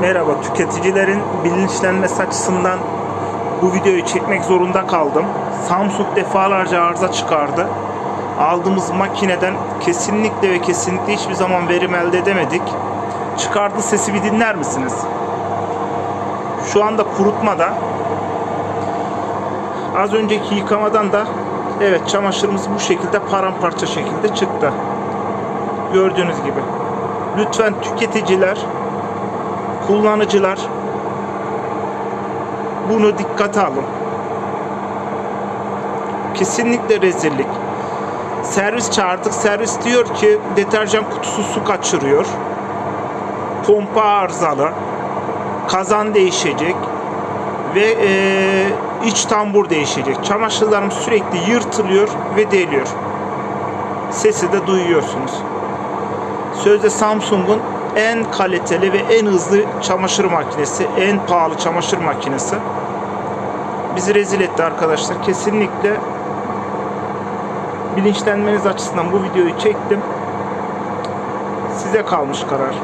Merhaba, tüketicilerin bilinçlenmesi açısından bu videoyu çekmek zorunda kaldım. Samsung defalarca arıza çıkardı. Aldığımız makineden kesinlikle ve kesinlikle hiçbir zaman verim elde edemedik. Çıkardığı sesi bir dinler misiniz? Şu anda kurutmada. Az önceki yıkamadan da evet çamaşırımız bu şekilde paramparça şekilde çıktı. Gördüğünüz gibi. Lütfen tüketiciler kullanıcılar bunu dikkate alın. Kesinlikle rezillik. Servis çağırdık. Servis diyor ki deterjan kutusu su kaçırıyor. Pompa arızalı. Kazan değişecek. Ve eee, iç tambur değişecek. Çamaşırlarım sürekli yırtılıyor ve deliyor. Sesi de duyuyorsunuz. Sözde Samsung'un en kaliteli ve en hızlı çamaşır makinesi, en pahalı çamaşır makinesi. Bizi rezil etti arkadaşlar. Kesinlikle bilinçlenmeniz açısından bu videoyu çektim. Size kalmış karar.